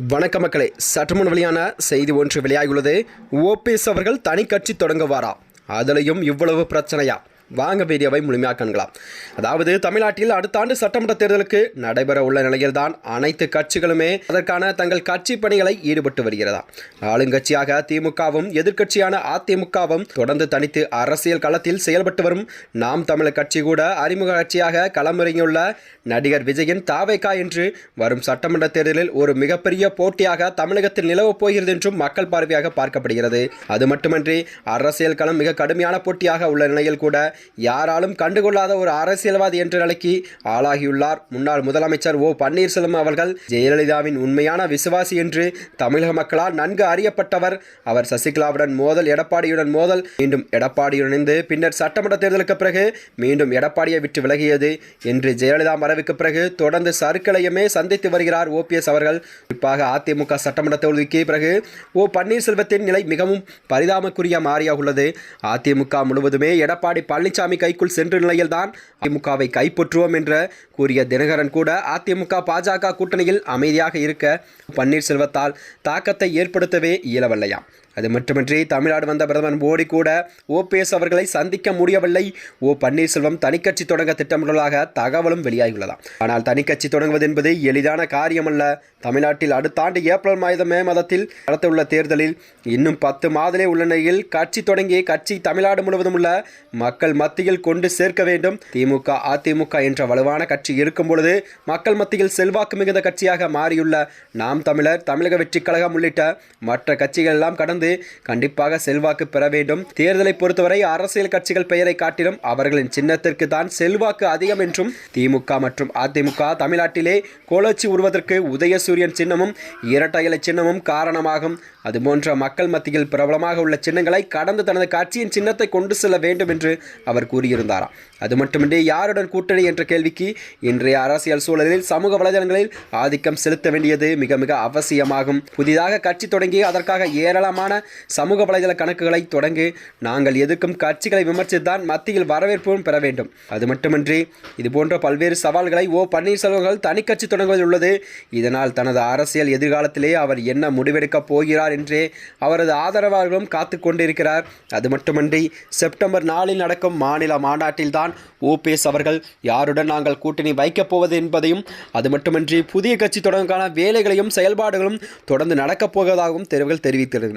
வணக்க மக்களே சற்றுமுன் வெளியான செய்தி ஒன்று வெளியாகியுள்ளது. ஓபிஎஸ் அவர்கள் தனி கட்சி தொடங்குவாரா? அதிலையும் இவ்வளவு பிரச்சனையா? வாங்க வீடியோவை முழுமையாக காண்கலாம். அதாவது தமிழ்நாட்டில் அடுத்த ஆண்டு சட்டமன்ற தேர்தலுக்கு நடைபெற உள்ள நிலையில்தான் அனைத்து கட்சிகளுமே அதற்கான தங்கள் கட்சி பணிகளை ஈடுபட்டு வருகிறதா. ஆளுங்கட்சியாக திமுகவும் எதிர்க்கட்சியான அதிமுகவும் தொடர்ந்து தனித்து அரசியல் களத்தில் செயல்பட்டு வரும் நாம் தமிழர் கட்சி கூட அறிமுக கட்சியாக களமிறங்கியுள்ள நடிகர் விஜயின் தாவேகா என்று வரும் சட்டமன்ற தேர்தலில் ஒரு மிகப்பெரிய போட்டியாக தமிழகத்தில் நிலவப் போகிறது என்றும் மக்கள் பார்வையாக பார்க்கப்படுகிறது. அது மட்டுமன்றி அரசியல் களம் மிக கடுமையான போட்டியாக உள்ள நிலையில் கூட யாராலும் கண்டுகொள்ளாத ஒரு அரசியல்வாதி என்ற நிலைக்கு ஆளாகியுள்ளார். முன்னாள் முதலமைச்சர் ஓ. பன்னீர்செல்வம் அவர்கள் ஜெயலலிதாவின் உண்மையான விசுவாசி என்று தமிழக மக்களால் நன்கு அறியப்பட்டவர். அவர் சசிகலாவுடன் மோதல் எடப்பாடியுடன் மோதல் மீண்டும் எடப்பாடியுடன் இணைந்து பின்னர் சட்டமன்ற தேர்தலுக்கு பிறகு மீண்டும் எடப்பாடியை விட்டு விலகியது என்று ஜெயலலிதா மறைவுக்கு பிறகு தொடர்ந்து சருக்களையுமே சந்தித்து வருகிறார் ஓபிஎஸ் அவர்கள். குறிப்பாக அதிமுக சட்டமன்ற தோல்விக்கு பிறகு ஓ. பன்னீர்செல்வத்தின் நிலை மிகவும் பரிதாபக்குரிய மாறியாக உள்ளது. அதிமுக முழுவதுமே எடப்பாடி பழனிசாமி கைக்குள் சென்ற நிலையில்தான் அதிமுகவை கைப்பற்றுவோம் என்று கூறிய தினகரன் கூட அதிமுக பாஜக கூட்டணியில் அமைதியாக இருக்க பன்னீர்செல்வத்தால் தாக்கத்தை ஏற்படுத்தவே இயலவில்லையாம். அது மட்டுமின்றி தமிழ்நாடு வந்த பிரதமர் மோடி கூட ஓபிஎஸ் அவர்களை சந்திக்க முடியவில்லை. ஓ பன்னீர்செல்வம் தனிக்கட்சி தொடங்க திட்டமிட்டுள்ளதாக தகவலும் வெளியாகியுள்ளதாம். ஆனால் தனிக்கட்சி தொடங்குவது என்பது எளிதான காரியமல்ல. தமிழ்நாட்டில் அடுத்த ஆண்டு ஏப்ரல் மாதம் மே மாதத்தில் நடத்தவுள்ள தேர்தலில் இன்னும் பத்து மாதலே உள்ள நிலையில் கட்சி தொடங்கி கட்சி தமிழ்நாடு முழுவதும் உள்ள மக்கள் மத்தியில் கொண்டு சேர்க்க வேண்டும். திமுக அதிமுக என்ற வலுவான கட்சி இருக்கும் பொழுது மக்கள் மத்தியில் செல்வாக்கு மிகுந்த கட்சியாக மாறியுள்ள நாம் தமிழர் தமிழக வெற்றிக் கழகம் உள்ளிட்ட மற்ற கட்சிகள் எல்லாம் கடந்து தொடர்ந்து கண்டிப்பாக செல்வாக்கு பெற வேண்டும். தேர்தலை பொறுத்தவரை அரசியல் கட்சிகள் பெயரை காட்டிலும் அவர்களின் சின்னத்திற்கு தான் செல்வாக்கு அதிகம் என்றும் திமுக மற்றும் அதிமுக தமிழ்நாட்டிலே கோலச்சி உருவதற்கு உதயசூரியன் சின்னமும் இரட்டை இலை சின்னமும் காரணமாகும். அதுபோன்ற மக்கள் மத்தியில் பிரபலமாக உள்ள சின்னங்களை கடந்து தனது கட்சியின் சின்னத்தை கொண்டு செல்ல வேண்டும் என்று அவர் கூறியிருந்தாராம் அது மட்டுமின்றி யாருடன் கூட்டணி என்ற கேள்விக்கு இன்றைய அரசியல் சூழலில் சமூக வலைதளங்களில் ஆதிக்கம் செலுத்த வேண்டியது மிக மிக அவசியமாகும். புதிதாக கட்சி தொடங்கி அதற்காக ஏராளமான சமூக வலைதள கணக்குகளை தொடங்கி நாங்கள் எதிர்க்கும் கட்சிகளை விமர்சித்துதான் மத்தியில் வரவேற்பும் பெற வேண்டும். அது மட்டுமின்றி இதுபோன்ற பல்வேறு சவால்களை ஓ பன்னீர்செல்வங்கள் தனி கட்சி தொடங்குவதில் உள்ளது. இதனால் தனது அரசியல் எதிர்காலத்திலே அவர் என்ன முடிவெடுக்கப் போகிறார் என்றே அவரது ஆதரவாளர்களும் காத்து கொண்டிருக்கிறார். அது மட்டுமின்றி செப்டம்பர் நாளில் நடக்கும் மாநில மாநாட்டில்தான் ஓபிஎஸ் அவர்கள் யாருடன் நாங்கள் கூட்டணி வைக்கப் போவது என்பதையும் அது மட்டுமன்றி புதிய கட்சி தொடர்பான வேலைகளையும் செயல்பாடுகளும் தொடர்ந்து நடக்கப் போவதாகவும் தெரிவுகள் தெரிவிக்கிறது